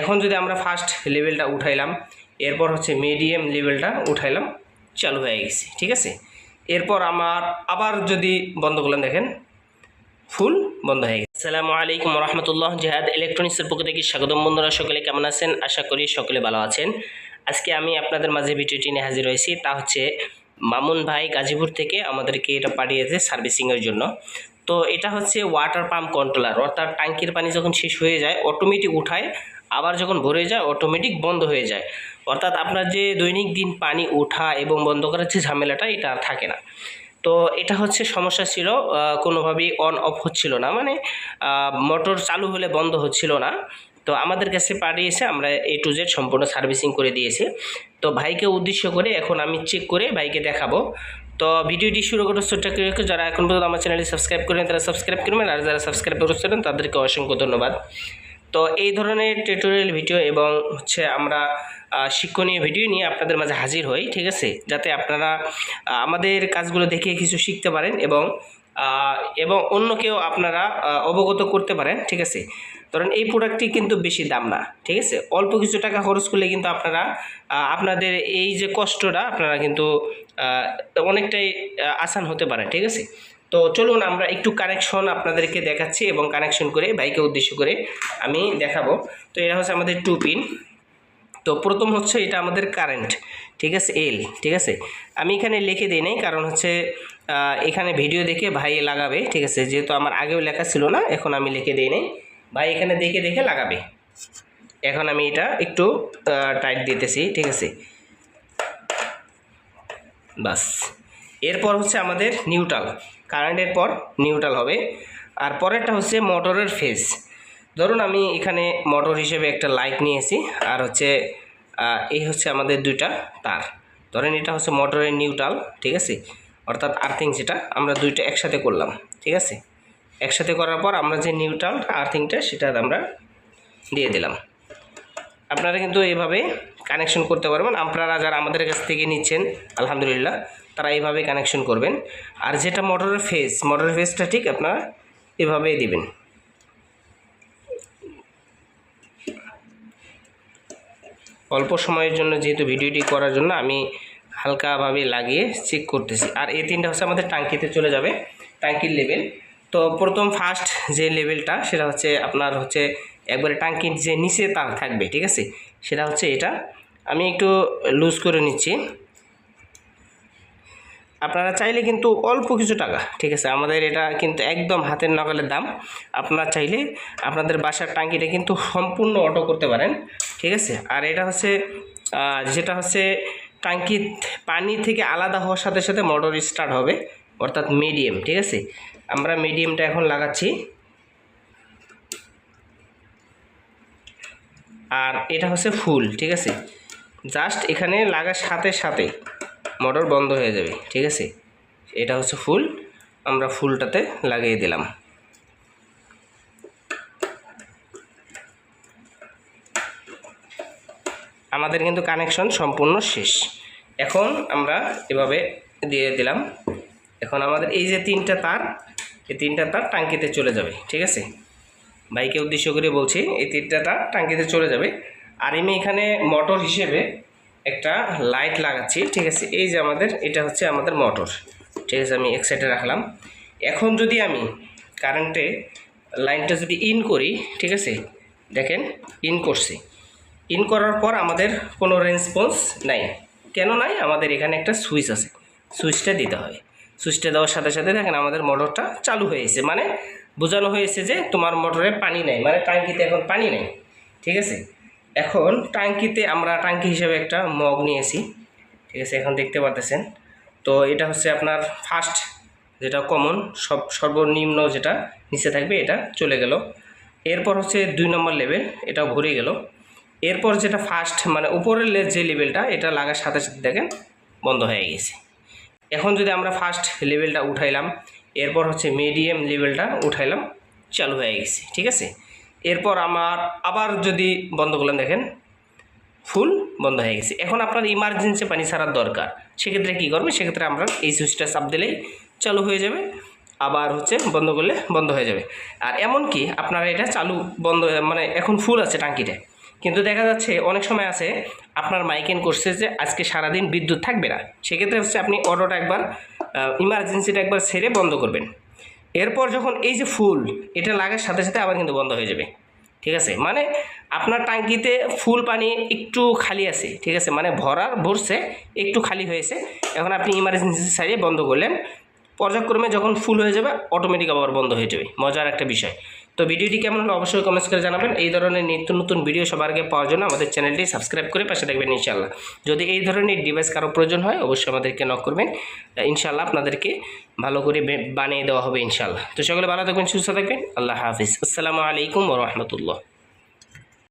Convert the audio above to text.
এখন যদি আমরা ফার্স্ট লেভেলটা উঠাইলাম, এরপর হচ্ছে মিডিয়াম লেভেলটা উঠাইলাম, চালু হয়ে গেছে, ঠিক আছে? এরপর আমার আবার যদি বন্ধ করলাম দেখেন ফুল বন্ধ হয়ে গেছে। আসসালামু আলাইকুম রহমতুল্লাহ জেহাদ ইলেকট্রনিক্সের পক্ষ থেকে স্বাগতম। বন্ধুরা, সকলে কেমন আছেন? আশা করি সকলে ভালো আছেন। আজকে আমি আপনাদের মাঝে ভিডিওটি নিয়ে হাজির হয়েছি, তা হচ্ছে মামুন ভাই গাজীপুর থেকে আমাদেরকে এটা পাঠিয়েছে সার্ভিসিংয়ের জন্য। তো এটা হচ্ছে ওয়াটার পাম্প কন্ট্রোলার অর্থাৎ ট্যাঙ্কির পানি যখন শেষ হয়ে যায় অটোমেটিক উঠায় আবার যখন ভরে যায় অটোমেটিক বন্ধ হয়ে যায়। অর্থাৎ আপনার যে দৈনিক দিন পানি ওঠা এবং বন্ধ করার যে ঝামেলাটা, এটা আর থাকে না। তো এটা হচ্ছে সমস্যা ছিল কোনোভাবেই অন অফ হচ্ছিল না। মানে মোটর চালু হলে বন্ধ হচ্ছিল না। তো আমাদের কাছে পাঠিয়েছে, আমরা এ টু জেড সম্পূর্ণ সার্ভিসিং করে দিয়েছি। তো ভাইকে উদ্দেশ্য করে এখন আমি চেক করে ভাইকে দেখাবো। তো ভিডিওটি শুরু করার করে যারা এখন পর্যন্ত আমার চ্যানেলটি সাবস্ক্রাইব করেন, তারা সাবস্ক্রাইব করবেন। আর যারা সাবস্ক্রাইব করেছিলেন তাদেরকে অসংখ্য ধন্যবাদ। তো এই ধরনের টিউটোরিয়াল ভিডিও এবং হচ্ছে আমরা শিক্ষণীয় ভিডিও নিয়ে আপনাদের মাঝে হাজির হই, ঠিক আছে? যাতে আপনারা আমাদের কাজগুলো দেখে কিছু শিখতে পারেন এবং এবং অন্যকেও আপনারা অবগত করতে পারেন, ঠিক আছে? ধরেন এই প্রোডাক্টটি কিন্তু বেশি দাম না, ঠিক আছে? অল্প কিছু টাকা খরচ করলে কিন্তু আপনারা আপনাদের এই যে কষ্টটা আপনারা কিন্তু অনেকটাই আসান হতে পারে, ঠিক আছে? তো চলুন আমরা একটু কানেকশন আপনাদেরকে দেখাচ্ছি এবং কানেকশন করে বাইকে উদ্দেশ্য করে আমি দেখাবো। তো এটা হচ্ছে আমাদের টু পিন তো প্রথম হচ্ছে এটা আমাদের কারেন্ট ঠিক আছে? এল ঠিক আছে? আমি এখানে লিখে দিই নাই, কারণ হচ্ছে এখানে ভিডিও দেখে ভাই লাগাবে, ঠিক আছে? যেহেতু আমার আগেও লেখা ছিল না, এখন আমি লিখে দিই নাই। ভাই এখানে দেখে দেখে লাগাবে। এখন আমি এটা একটু টাইট দিতেছি, ঠিক আছে? বাস। এরপর হচ্ছে আমাদের নিউট্রাল কারেন্টের পর নিউট্রাল হবে। আর পরেরটা হচ্ছে মোটরের ফেজ। ধরুন আমি এখানে মোটর হিসেবে একটা লাইট নিয়েছি, আর হচ্ছে এই হচ্ছে আমাদের দুইটা তার। ধরেন এটা হচ্ছে মোটরের নিউট্রাল, ঠিক আছে? অর্থাৎ আর্থিং যেটা, আমরা দুইটা একসাথে করলাম, ঠিক আছে? একসাথে করার পর আমরা যে নিউট্রাল আর্থিংটা সেটা আমরা দিয়ে দিলাম। আপনারা কিন্তু এইভাবে কানেকশন করতে পারবেন। আপনারা যারা আমাদের কাছ থেকে নিচ্ছেন, আলহামদুলিল্লাহ তারা এইভাবে কানেকশন করবেন। আর যেটা মোটরের ফেস মোটরের ফেসটা ঠিক আপনারা এভাবেই দিবেন। অল্প সময়ের জন্য যেহেতু ভিডিওটি করার জন্য আমি হালকাভাবে লাগিয়ে চেক করতেছি। আর এই তিনটা হচ্ছে আমাদের টাঙ্কিতে চলে যাবে টাঙ্কির লেভেল তো প্রথম ফার্স্ট যে লেভেলটা সেটা হচ্ছে আপনার হচ্ছে একবারে টাঙ্কির যে নিচে তার থাকবে, ঠিক আছে? সেটা হচ্ছে এটা। আমি একটু লুজ করে নিচ্ছি। আপনারা চাইলে কিন্তু অল্প কিছু টাকা, ঠিক আছে? আমাদের এটা কিন্তু একদম হাতের নাগালের দাম। আপনারা চাইলে আপনাদের বাসার টাঙ্কিটা কিন্তু সম্পূর্ণ অটো করতে পারেন, ঠিক আছে? আর এটা হচ্ছে যেটা হচ্ছে টাঙ্কি পানি থেকে আলাদা হওয়ার সাথে সাথে মোটর স্টার্ট হবে, অর্থাৎ মিডিয়াম, ঠিক আছে? আমরা মিডিয়ামটা এখন লাগাচ্ছি। আর এটা হচ্ছে ফুল, ঠিক আছে? জাস্ট এখানে লাগার সাথে সাথে মোটর বন্ধ হয়ে যাবে, ঠিক আছে? এটা হচ্ছে ফুল, আমরা ফুলটাতে লাগিয়ে দিলাম। আমাদের কিন্তু কানেকশন সম্পূর্ণ শেষ। এখন আমরা এভাবে দিয়ে দিলাম। এখন আমাদের এই যে তিনটা তার, এই তিনটা তার টাঙ্কিতে চলে যাবে, ঠিক আছে? বাইকে উদ্দেশ্য করে বলছি, এই তিনটা তার টাঙ্কিতে চলে যাবে। আর আমি এখানে মোটর হিসেবে একটা লাইট লাগাচ্ছি, ঠিক আছে? এই যে আমাদের, এটা হচ্ছে আমাদের মোটর ঠিক আছে? আমি এক সাইডে রাখলাম। এখন যদি আমি কারেন্টে লাইনটা যদি ইন করি, ঠিক আছে? দেখেন ইন করছি। ইন করার পর আমাদের কোনো রেসপন্স নাই। কেন নাই? আমাদের এখানে একটা সুইচ আছে। সুইচটা দিতে হয় সুইচটা দেওয়ার সাথে সাথে দেখেন আমাদের মোটরটা চালু হয়েছে মানে বোঝানো হয়েছে যে তোমার মোটরে পানি নেই। মানে ট্যাঙ্কিতে এখন পানি নেই। ঠিক আছে? এখন ট্যাঙ্কিতে আমরা ট্যাঙ্কি হিসেবে একটা মগ নিয়েছি। ঠিক আছে, এখন দেখতে পাচ্ছেন তো এটা হচ্ছে আপনার ফার্স্ট যেটা কমন সব সর্বনিম্ন যেটা নিচে থাকবে এটা চলে গেল। এরপর হচ্ছে দুই নম্বর লেভেল এটাও ভরে গেল। এরপর যেটা ফার্স্ট মানে উপরের যে লেভেলটা এটা লাগার সাথে সাথে দেখেন বন্ধ হয়ে গেছে। এখন যদি আমরা ফার্স্ট লেভেলটা উঠাইলাম, এরপর হচ্ছে মিডিয়াম লেভেলটা উঠাইলাম, চালু হয়ে গেছে। ঠিক আছে? এরপর আমার আবার যদি বন্ধ করলাম দেখেন, ফুল বন্ধ হয়ে গেছে। এখন আপনার ইমার্জেন্সি পানি ছাড়ার দরকার। সেক্ষেত্রে কী করবে সেক্ষেত্রে আমরা এই সুইচটা চাপ দিলেই চালু হয়ে যাবে। আবার হচ্ছে বন্ধ করলে বন্ধ হয়ে যাবে। আর এমন কি, আপনারা এটা চালু বন্ধ মানে এখন ফুল আছে টাঙ্কিটা কিন্তু দেখা যাচ্ছে অনেক সময় আছে, আপনার মাইকেন করছে যে আজকে সারাদিন বিদ্যুৎ থাকবে না। সেক্ষেত্রে হচ্ছে আপনি অটোটা একবার ইমার্জেন্সিটা একবার ছেড়ে বন্ধ করবেন। এরপর যখন এই যে ফুল, এটা লাগার সাথে সাথে আবার কিন্তু বন্ধ হয়ে যাবে। ঠিক আছে? মানে আপনার ট্যাঙ্কিতে ফুল পানি একটু খালি আছে, ঠিক আছে? মানে ভরার, ভরছে, একটু খালি হয়েছে। এখন আপনি ইমার্জেন্সি সারিয়ে বন্ধ করলেন। পর্যায়ক্রমে যখন ফুল হয়ে যাবে অটোমেটিক আবার বন্ধ হয়ে যাবে। মজার একটা বিষয়। তো ভিডিওটি কেমন হলো অবশ্যই কমেন্টস করে জানাবেন। এই ধরনের নিত্য নতুন ভিডিও সবার আগে পাওয়ার জন্য আমাদের চ্যানেলটি সাবস্ক্রাইব করে পাশে থাকবেন ইনশাল্লাহ যদি এই ধরনের ডিভাইস কারও প্রয়োজন হয়, অবশ্যই আমাদেরকে নক করবেন। ইনশাল্লাহ আপনাদেরকে ভালো করে বানিয়ে দেওয়া হবে ইনশাল্লাহ তো সকলে ভালো থাকবেন, সুস্থ থাকবেন। আল্লাহ হাফিজ। আসসালামু আলাইকুম রহমতুল্লাহ।